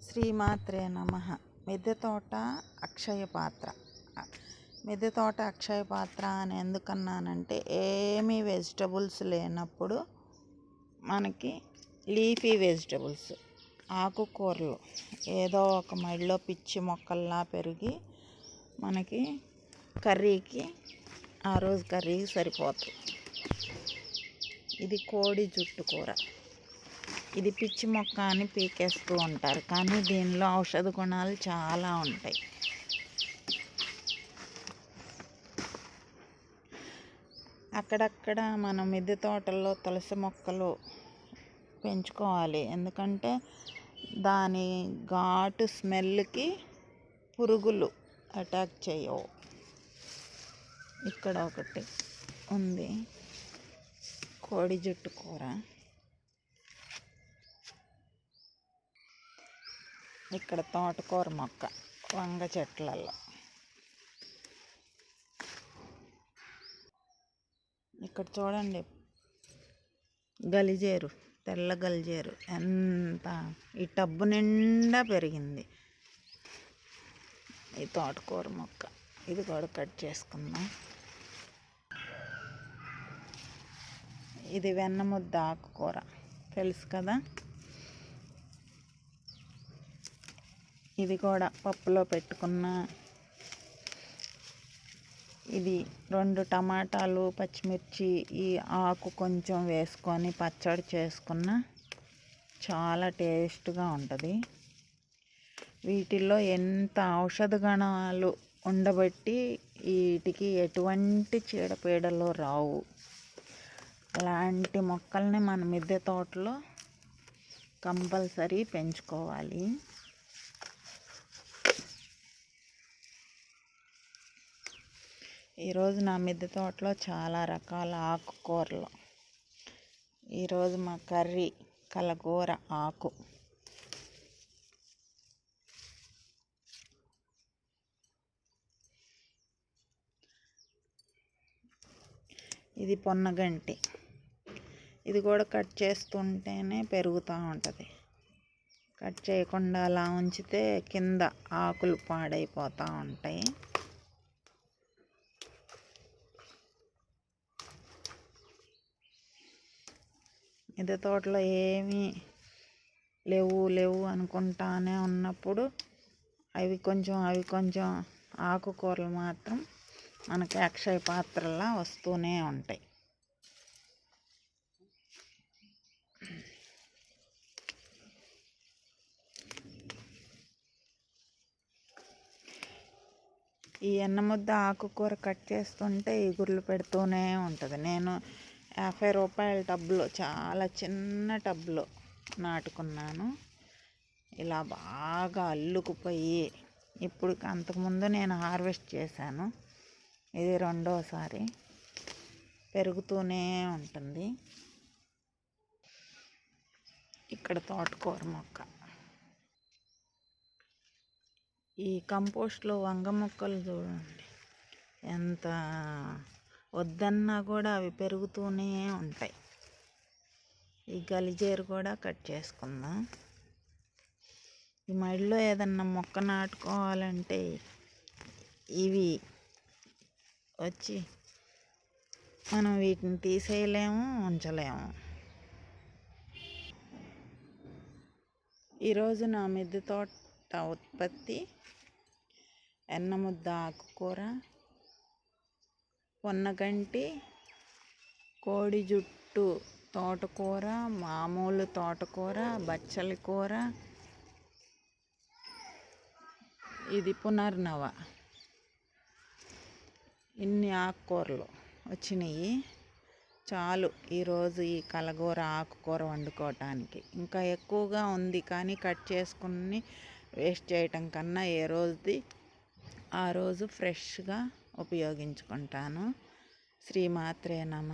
శ్రీమాత్రే నమ. మిద్దె తోట అక్షయ పాత్ర. మిద్దె తోట అక్షయ పాత్ర అని ఎందుకన్నానంటే ఏమీ వెజిటబుల్స్ లేనప్పుడు మనకి లీఫీ వెజిటబుల్స్ ఆకుకూరలు. ఏదో ఒక మడిలో పిచ్చి మొక్కల్లా పెరిగి మనకి కర్రీకి ఆ రోజు కర్రీకి సరిపోతుంది ఇది కోడి జుట్టు కూర. ఇది పిచ్చి మొక్క అని పీకేస్తూ ఉంటారు. కానీ దీనిలో ఔషధ గుణాలు చాలా ఉంటాయి. అక్కడక్కడ మనం మిద్దె తోటల్లో తులసి మొక్కలు పెంచుకోవాలి. ఎందుకంటే దాని ఘాటు స్మెల్కి పురుగులు అటాక్ చేయవు. ఇక్కడ ఒకటి ఉంది. కోడి జుట్టు కూర. ఇక్కడ తోటకూర మొక్క వంగ చెట్లలో ఇక్కడ చూడండి గలిజేరు తెల్ల గలిజేరు. ఎంత ఈ టబ్బు నిండా పెరిగింది. ఈ తోటకూర మొక్క. ఇది కూడా కట్ చేసుకుందాం. ఇది వెన్న ముద్ద ఆకుకూర. తెలుసు కదా? ఇది కూడా పప్పులో పెట్టుకున్న ఇది రెండు టమాటాలు పచ్చిమిర్చి ఈ ఆకు కొంచెం వేసుకొని పచ్చడి చేసుకున్న చాలా టేస్ట్గా ఉంటుంది. వీటిల్లో ఎంత ఔషధ గణాలు ఉండబట్టి వీటికి ఎటువంటి చీడపీడలు రావు. అలాంటి మొక్కల్ని మన మిద్దె తోటలో కంపల్సరీ పెంచుకోవాలి. ఈరోజు నా మిద్దె తోటలో చాలా రకాల ఆకుకూరలు. ఈరోజు మా కర్రీ కలగూర ఆకు. ఇది పొన్నగంటి. ఇది కూడా కట్ చేస్తుంటేనే పెరుగుతూ ఉంటుంది. కట్ చేయకుండా అలా ఉంచితే కింద ఆకులు పాడైపోతూ ఉంటాయి. ఇది తోటలో ఏమీ లేవు లేవు అనుకుంటానే ఉన్నప్పుడు అవి కొంచెం అవి కొంచెం ఆకుకూరలు మాత్రం మనకి అక్షయ పాత్రలా వస్తూనే ఉంటాయి. ఈ ఎన్నముద్ద ఆకుకూర కట్ చేస్తుంటే ఇగుర్లు పెడుతూనే ఉంటుంది. నేను యాభై రూపాయల టబ్లో చాలా చిన్న టబ్లో నాటుకున్నాను. ఇలా బాగా అల్లుకుపోయి ఇప్పుడు అంతకుముందు నేను హార్వెస్ట్ చేశాను. ఇది రెండోసారి పెరుగుతూనే ఉంటుంది. ఇక్కడ తోటకూర మొక్క. ఈ కంపోస్ట్లో వంగ మొక్కలు చూడండి. ఎంత వద్దన్నా కూడా అవి పెరుగుతూనే ఉంటాయి. ఈ గలిజేరు కూడా కట్ చేసుకుందాం. ఈ మడిలో ఏదన్నా మొక్క నాటుకోవాలంటే ఇవి వచ్చి మనం వీటిని తీసేయలేము ఉంచలేము. ఈరోజు నా మిద్దె తోట ఉత్పత్తి ఎన్నముద్ద ఆకుకూర పొన్నగంటి కోడి జుట్టు తోటకూర మామూలు తోటకూర బచ్చలి కూర. ఇది పునర్నవ. ఇన్ని ఆకుకూరలు వచ్చినాయి. చాలు ఈరోజు ఈ కలగూర ఆకుకూర వండుకోవటానికి ఇంకా ఎక్కువగా ఉంది కానీ కట్ చేసుకుని వేస్ట్ చేయటం కన్నా ఏ రోజుది? ఆ రోజు ఫ్రెష్గా ఉపయోగించుకుంటాను. శ్రీమాత్రే నమ.